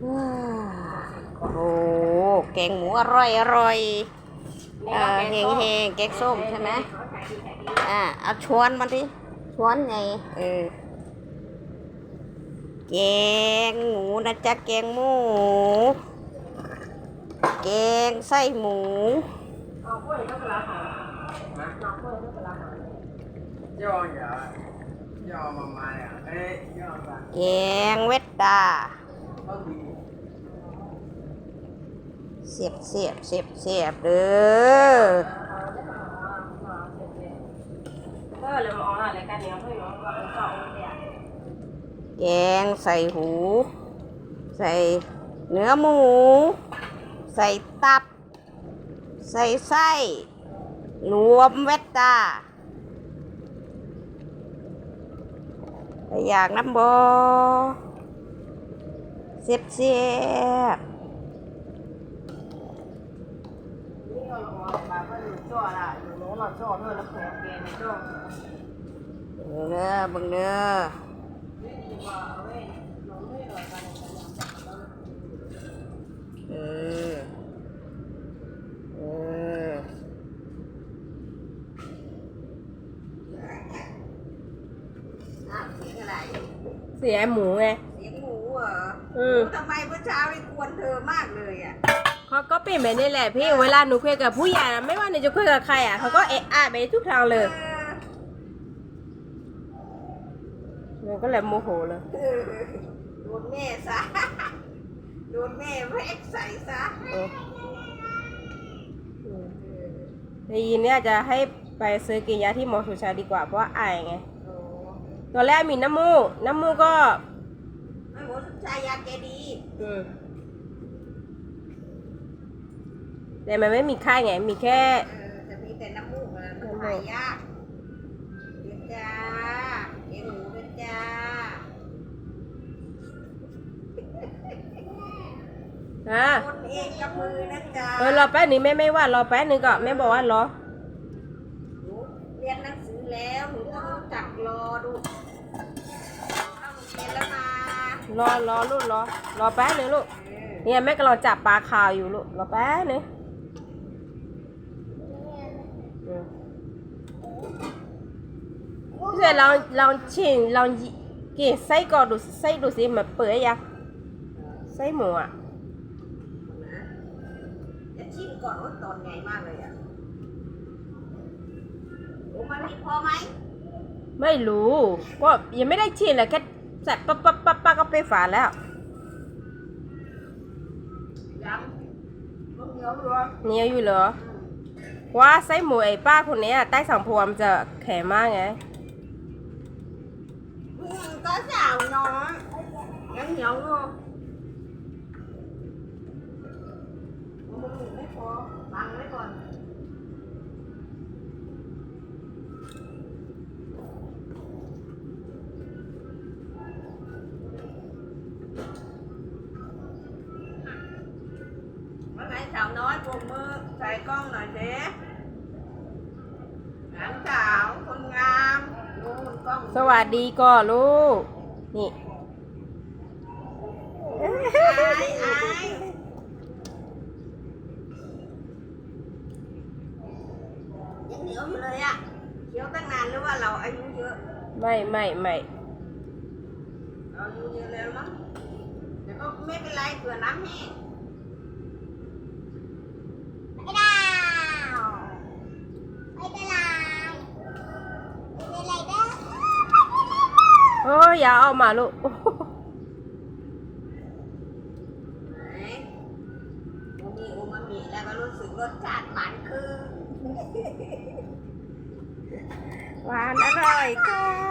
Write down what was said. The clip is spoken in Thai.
โอ้โหแกงหมูอร่อยอร่อยเออเฮงเฮงแกงส้มใช่ไหมอ่าเอาช้อนมาดิช้อนไงเออแกงหมูนะจ๊ะแกงหมู แกงไส้หมูย่ออย่าย่อมามาเนี่ยเอ้ยย่อมาแกงเวดดาต้องดีเสียบเสียบเสียบเสียบเด้อแกงใส่หู ใส่เนื้อหมู ใส่ตับ ใส่ไส้รวมเวดดาไปอยากน้ำบอเสียบเสียบ นี่เราลองมาเพื่อนจ่ อละอยู่โน้นเราจ่อเพื่อนแล้วแขกเกณฑ์จ่อเบิ่งเด้อเบิ่งเด้อเออ เอออ้าวเสียงอะไรเสียหมูไงเสียงหมูเหรออืมทำไมเมื่อเช้านี่กวนเธอมากเลยอะ เขาก็เป็นแบบนี้แหละพี่เวลาหนูคุยกับผู้ใหญ่นะไม่ว่าหนูจะคุยกับใครอะเขาก็เอะอะไปทุกทางเลยหนูก็เลยโมโหเลยเออโดนแม่ซะโดนแม่แวกใส่ซะเออได้ยินเนี่ยจะให้ไปซื้อกินยาที่หมอสุชาดีกว่าเพราะว่าไอไงโอ้ตอนแรกมีน้ำมูกน้ำมูกก็ไม่หมดชายาแกดี อืม แต่มันไม่มีไข้ไง มีแค่ เออจะมีแต่น้ำมูกอะมันหายยากเดี๋ยวจ้าเอ็นหมูด้วยจ้าอ่าคนเองกับมือนะจ๊ะเออรอแป๊บนึงแม่ไม่ว่ารอแป๊บนึงก่อนแม่บอกว่ารอ หนูเรียนหนังสือแล้วหนูต้องรู้จักรอดูเข้าโรงเรียนแล้วมารอรอลูกรอ รอแป๊บนึงลูก เออเนี่ยแม่กำลังจับปลาคาวอยู่ลูกรอแป๊บนึงอืม เสร็จลองลองชิมลองกินไส้ก่อนดูสิไส้ดูสิมันเปื่อยยังไส้หมูอะนะจะชิมก่อนว่าตอนไงมากเลยอะโอ้มันมีพอไหมไม่รู้ ก็ยังไม่ได้ชิมเลยแค่ใส่ปั๊บปั๊บปั๊บปั๊บก็ไปฝาแล้วยังมันเหนียวอยู่เหนียวอยู่เหรอว่าไส้หมูไอ้ป้าคนเนี้ยใต้สังพวมจะแข็งมากไง อืมก็สาวน้อยยังเหนียวอยู่ สวัสดีก่อนลูก นี่อายอายยังเหนียวอยู่เลยอะเคี้ยวตั้งนานหรือว่าเราอายุเยอะ ไม่ไม่ไม่เราอายุเยอะแล้วมั้งแต่ก็ไม่เป็นไรเผื่อน้ำแห้งไม่ได้ไม่เป็นไรไม่เป็นไรเด้อ โอ้ ยอย่าเอามาลูกไหนโอมีโอมามีแล้วก็รู้สึกรสชาติหวานคือ หวานอร่อยค่ะ